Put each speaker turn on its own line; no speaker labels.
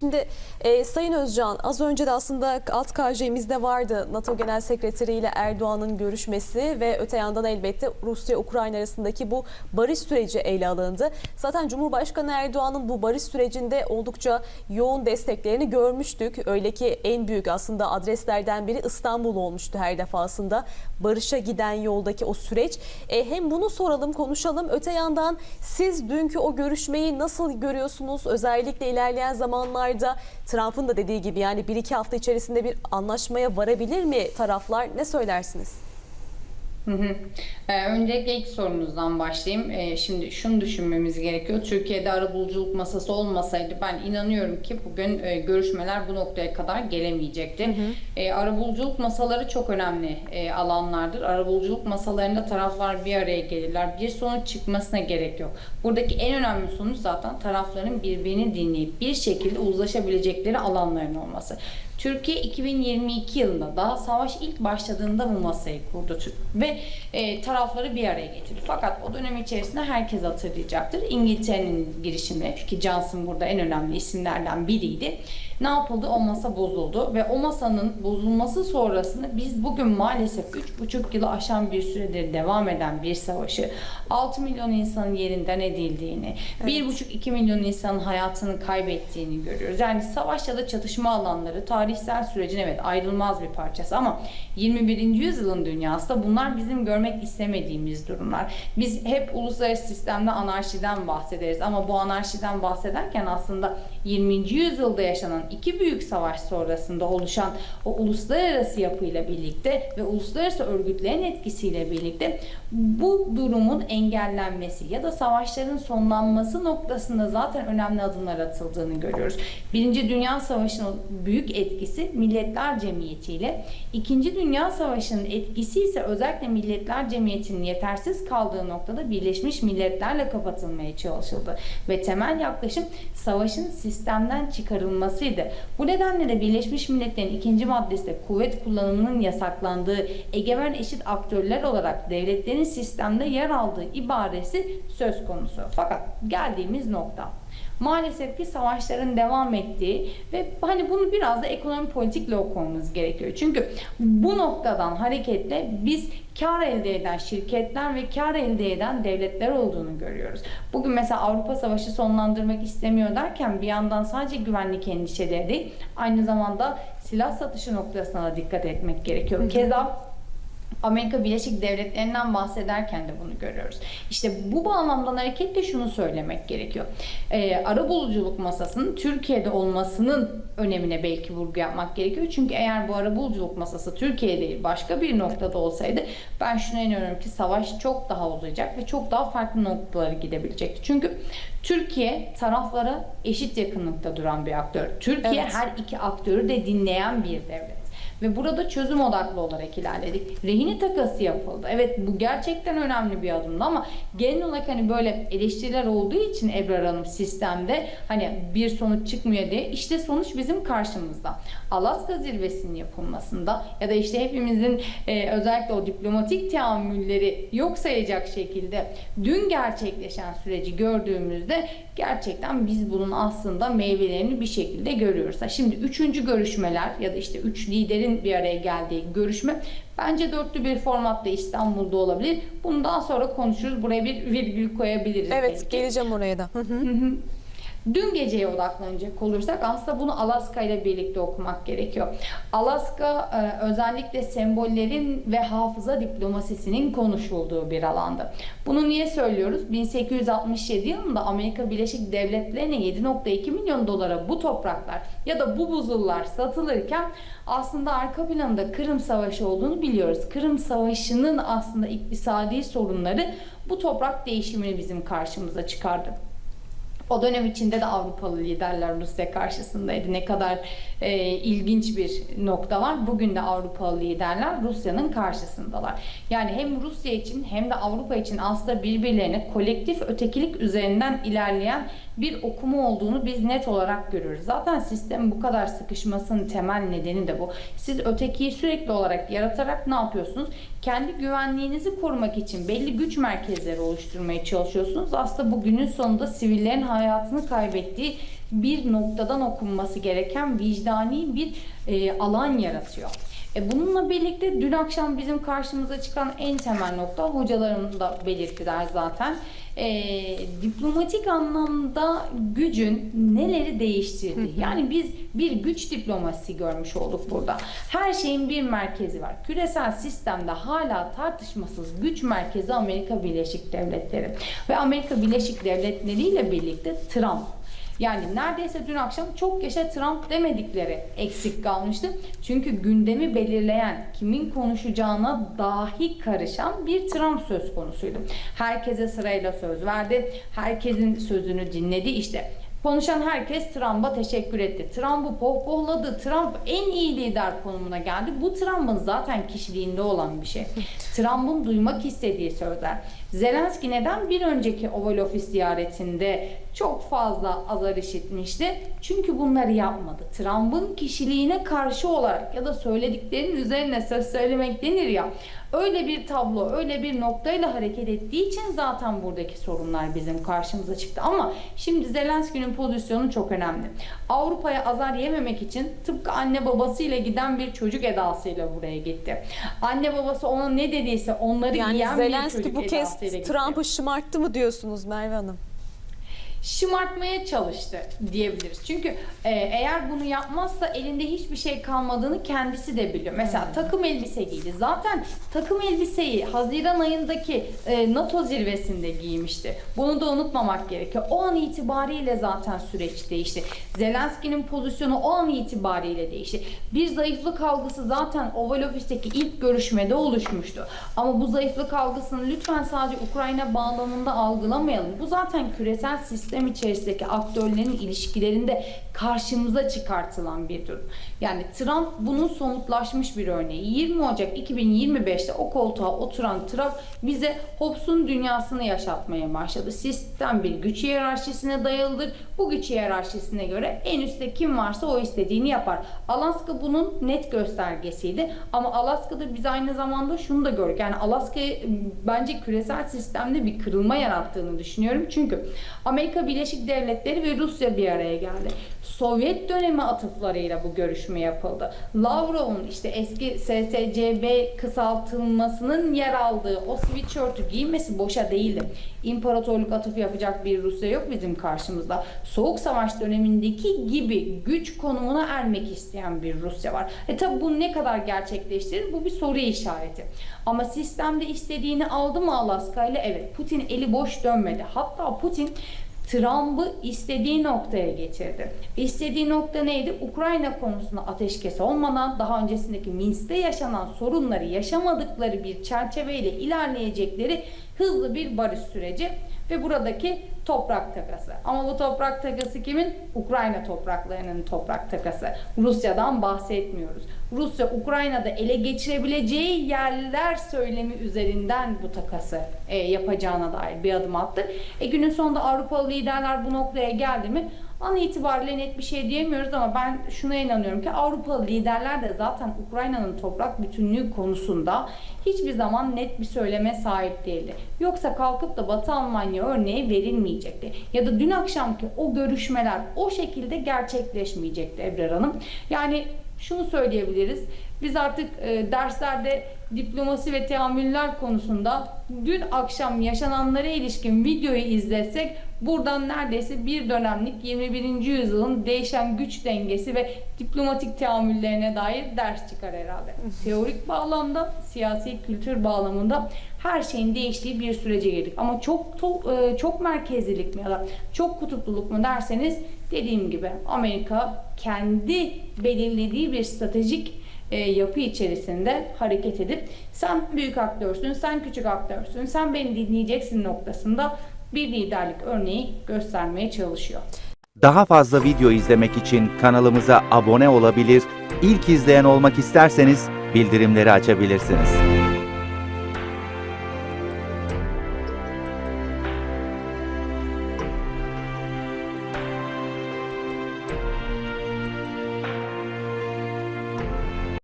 Şimdi e, Sayın Özcan az önce de aslında alt KJ'mizde vardı NATO Genel Sekreteri ile Erdoğan'ın görüşmesi ve öte yandan elbette Rusya-Ukrayna arasındaki bu barış süreci ele alındı. Zaten Cumhurbaşkanı Erdoğan'ın bu barış sürecinde oldukça yoğun desteklerini görmüştük. Öyle ki en büyük aslında adreslerden biri İstanbul olmuştu her defasında. Barış'a giden yoldaki o süreç. E, hem bunu soralım konuşalım. Öte yandan siz dünkü o görüşmeyi nasıl görüyorsunuz? Özellikle ilerleyen zamanlarda Trump'ın da dediği gibi yani bir iki hafta içerisinde bir anlaşmaya varabilir mi taraflar? Ne söylersiniz?
Hı hı. Ee, öncelikle ilk sorunuzdan başlayayım. Ee, şimdi şunu düşünmemiz gerekiyor. Türkiye'de arabuluculuk masası olmasaydı ben inanıyorum ki bugün e, görüşmeler bu noktaya kadar gelemeyecekti. E, arabuluculuk masaları çok önemli e, alanlardır. Arabuluculuk masalarında taraflar bir araya gelirler. Bir sonuç çıkmasına gerek yok. Buradaki en önemli sonuç zaten tarafların birbirini dinleyip bir şekilde uzlaşabilecekleri alanların olması. Türkiye 2022 yılında daha savaş ilk başladığında bu masayı kurdu ve e, tarafları bir araya getirdi. Fakat o dönem içerisinde herkes hatırlayacaktır. İngiltere'nin girişimi ki Johnson burada en önemli isimlerden biriydi. Ne yapıldı? O masa bozuldu ve o masanın bozulması sonrasında biz bugün maalesef 3,5 yılı aşan bir süredir devam eden bir savaşı 6 milyon insanın yerinden edildiğini,
Evet.
1,5-2 milyon insanın hayatını kaybettiğini görüyoruz. Yani savaş ya da çatışma alanları tarihsel sürecin evet ayrılmaz bir parçası ama 21. yüzyılın dünyasında bunlar bizim görmek istemediğimiz durumlar. Biz hep uluslararası sistemde anarşiden bahsederiz ama bu anarşiden bahsederken aslında 20. yüzyılda yaşanan iki büyük savaş sonrasında oluşan o uluslararası yapıyla birlikte ve uluslararası örgütlerin etkisiyle birlikte bu durumun engellenmesi ya da savaşların sonlanması noktasında zaten önemli adımlar atıldığını görüyoruz. Birinci Dünya Savaşı'nın büyük etkisi Milletler Cemiyeti ile İkinci Dünya Savaşı'nın etkisi ise özellikle Milletler Cemiyeti'nin yetersiz kaldığı noktada Birleşmiş Milletler'le kapatılmaya çalışıldı. Ve temel yaklaşım savaşın sistemden çıkarılmasıydı. Bu nedenle de Birleşmiş Milletler'in ikinci maddesinde kuvvet kullanımının yasaklandığı egemen eşit aktörler olarak devletlerin sistemde yer aldığı ibaresi söz konusu. Fakat geldiğimiz nokta maalesef ki savaşların devam ettiği ve hani bunu biraz da ekonomi politikle okumamız gerekiyor. Çünkü bu noktadan hareketle biz kar elde eden şirketler ve kar elde eden devletler olduğunu görüyoruz. Bugün mesela Avrupa Savaşı sonlandırmak istemiyor derken bir yandan sadece güvenlik endişeleri değil, aynı zamanda silah satışı noktasına da dikkat etmek gerekiyor. Keza Amerika Birleşik Devletleri'nden bahsederken de bunu görüyoruz. İşte bu bağlamdan hareketle şunu söylemek gerekiyor. Ee, arabuluculuk masasının Türkiye'de olmasının önemine belki vurgu yapmak gerekiyor. Çünkü eğer bu arabuluculuk masası Türkiye değil başka bir noktada olsaydı ben şuna inanıyorum ki savaş çok daha uzayacak ve çok daha farklı noktalara gidebilecekti. Çünkü Türkiye taraflara eşit yakınlıkta duran bir aktör. Türkiye
Evet.
her iki aktörü de dinleyen bir devlet. Ve burada çözüm odaklı olarak ilerledik. Rehine takası yapıldı. Evet bu gerçekten önemli bir adımdı ama genel olarak hani böyle eleştiriler olduğu için Ebrar Hanım sistemde hani bir sonuç çıkmıyor diye işte sonuç bizim karşımızda. Alaska zirvesinin yapılmasında ya da işte hepimizin e, özellikle o diplomatik teamülleri yok sayacak şekilde dün gerçekleşen süreci gördüğümüzde gerçekten biz bunun aslında meyvelerini bir şekilde görüyoruz. Şimdi üçüncü görüşmeler ya da işte üç liderin bir araya geldiği görüşme bence dörtlü bir formatta İstanbul'da olabilir. Bundan sonra konuşuruz. Buraya bir virgül koyabiliriz.
Evet
belki.
geleceğim oraya da. Hı hı.
Dün geceye odaklanacak olursak aslında bunu Alaska ile birlikte okumak gerekiyor. Alaska e, özellikle sembollerin ve hafıza diplomasisinin konuşulduğu bir alandı. Bunu niye söylüyoruz? 1867 yılında Amerika Birleşik Devletleri'ne 7.2 milyon dolara bu topraklar ya da bu buzullar satılırken aslında arka planında Kırım Savaşı olduğunu biliyoruz. Kırım Savaşı'nın aslında iktisadi sorunları bu toprak değişimini bizim karşımıza çıkardı. O dönem içinde de Avrupalı liderler Rusya karşısındaydı. Ne kadar e, ilginç bir nokta var. Bugün de Avrupalı liderler Rusya'nın karşısındalar. Yani hem Rusya için hem de Avrupa için aslında birbirlerine kolektif ötekilik üzerinden ilerleyen bir okuma olduğunu biz net olarak görüyoruz. Zaten sistemin bu kadar sıkışmasının temel nedeni de bu. Siz ötekiyi sürekli olarak yaratarak ne yapıyorsunuz? Kendi güvenliğinizi korumak için belli güç merkezleri oluşturmaya çalışıyorsunuz. Aslında bu günün sonunda sivillerin hayatını kaybettiği bir noktadan okunması gereken vicdani bir e, alan yaratıyor. E bununla birlikte dün akşam bizim karşımıza çıkan en temel nokta hocalarım da belirttiler zaten. E, diplomatik anlamda gücün neleri değiştirdi? Yani biz bir güç diplomasisi görmüş olduk burada. Her şeyin bir merkezi var. Küresel sistemde hala tartışmasız güç merkezi Amerika Birleşik Devletleri. Ve Amerika Birleşik Devletleri ile birlikte Trump. Yani neredeyse dün akşam çok yaşa Trump demedikleri eksik kalmıştı. Çünkü gündemi belirleyen, kimin konuşacağına dahi karışan bir Trump söz konusuydu. Herkese sırayla söz verdi. Herkesin sözünü dinledi. İşte Konuşan herkes Trump'a teşekkür etti. Trump'ı pohpohladı. Trump en iyi lider konumuna geldi. Bu Trump'ın zaten kişiliğinde olan bir şey. Trump'ın duymak istediği sözler. Zelenski neden bir önceki Oval Office ziyaretinde çok fazla azar işitmişti? Çünkü bunları yapmadı. Trump'ın kişiliğine karşı olarak ya da söylediklerinin üzerine söz söylemek denir ya. Öyle bir tablo, öyle bir noktayla hareket ettiği için zaten buradaki sorunlar bizim karşımıza çıktı. Ama şimdi Zelenski'nin pozisyonu çok önemli. Avrupa'ya azar yememek için tıpkı anne babasıyla giden bir çocuk edasıyla buraya gitti. Anne babası ona ne dediyse onları
Yani
yiyen bir
Zelenski
çocuk
bu kez
edasıyla gitti
Trump'ı şımarttı mı diyorsunuz Merve Hanım?
Şımartmaya çalıştı diyebiliriz. Çünkü e, eğer bunu yapmazsa elinde hiçbir şey kalmadığını kendisi de biliyor. Mesela takım elbise giydi. Zaten takım elbiseyi Haziran ayındaki e, NATO zirvesinde giymişti. Bunu da unutmamak gerekiyor. O an itibariyle zaten süreç değişti. Zelenski'nin pozisyonu o an itibariyle değişti. Bir zayıflık algısı zaten Oval Office'teki ilk görüşmede oluşmuştu. Ama bu zayıflık algısını lütfen sadece Ukrayna bağlamında algılamayalım. Bu zaten küresel sistem içerisindeki aktörlerin ilişkilerinde karşımıza çıkartılan bir durum. Yani Trump bunun somutlaşmış bir örneği. 20 Ocak 2025'te o koltuğa oturan Trump bize Hobbes'un dünyasını yaşatmaya başladı. Sistem bir güç hiyerarşisine dayalıdır. Bu güç hiyerarşisine göre en üstte kim varsa o istediğini yapar. Alaska bunun net göstergesiydi. Ama Alaska'da biz aynı zamanda şunu da gördük. Yani Alaska'ya bence küresel sistemde bir kırılma yarattığını düşünüyorum. Çünkü Amerika Birleşik Devletleri ve Rusya bir araya geldi. Sovyet dönemi atıflarıyla bu görüşme yapıldı. Lavrov'un işte eski SSCB kısaltılmasının yer aldığı o sweatshirt'ü giymesi boşa değildi. İmparatorluk atıfı yapacak bir Rusya yok bizim karşımızda. Soğuk Savaş dönemindeki gibi güç konumuna ermek isteyen bir Rusya var. E tabi bu ne kadar gerçekleştirir? Bu bir soru işareti. Ama sistemde istediğini aldı mı Alaska ile? Evet. Putin eli boş dönmedi. Hatta Putin Trump'ı istediği noktaya getirdi. İstediği nokta neydi? Ukrayna konusunda ateşkes olmadan daha öncesindeki Minsk'te yaşanan sorunları yaşamadıkları bir çerçeveyle ilerleyecekleri hızlı bir barış süreci ve buradaki toprak takası. Ama bu toprak takası kimin? Ukrayna topraklarının toprak takası. Rusya'dan bahsetmiyoruz. Rusya Ukrayna'da ele geçirebileceği yerler söylemi üzerinden bu takası e, yapacağına dair bir adım attı. E, günün sonunda Avrupalı liderler bu noktaya geldi mi? An itibariyle net bir şey diyemiyoruz ama ben şuna inanıyorum ki Avrupalı liderler de zaten Ukrayna'nın toprak bütünlüğü konusunda hiçbir zaman net bir söyleme sahip değildi. Yoksa kalkıp da Batı Almanya örneği verilmeyecekti. Ya da dün akşamki o görüşmeler o şekilde gerçekleşmeyecekti Ebrar Hanım. Yani şunu söyleyebiliriz. Biz artık e, derslerde diplomasi ve teamüller konusunda dün akşam yaşananlara ilişkin videoyu izletsek buradan neredeyse bir dönemlik 21. yüzyılın değişen güç dengesi ve diplomatik teamüllerine dair ders çıkar herhalde. Teorik bağlamda, siyasi kültür bağlamında her şeyin değiştiği bir sürece girdik. Ama çok to- e, çok merkezlilik mi ya da çok kutupluluk mu derseniz dediğim gibi Amerika kendi belirlediği bir stratejik e, yapı içerisinde hareket edip sen büyük aktörsün, sen küçük aktörsün, sen beni dinleyeceksin noktasında bir liderlik örneği göstermeye çalışıyor.
Daha fazla video izlemek için kanalımıza abone olabilir, ilk izleyen olmak isterseniz bildirimleri açabilirsiniz.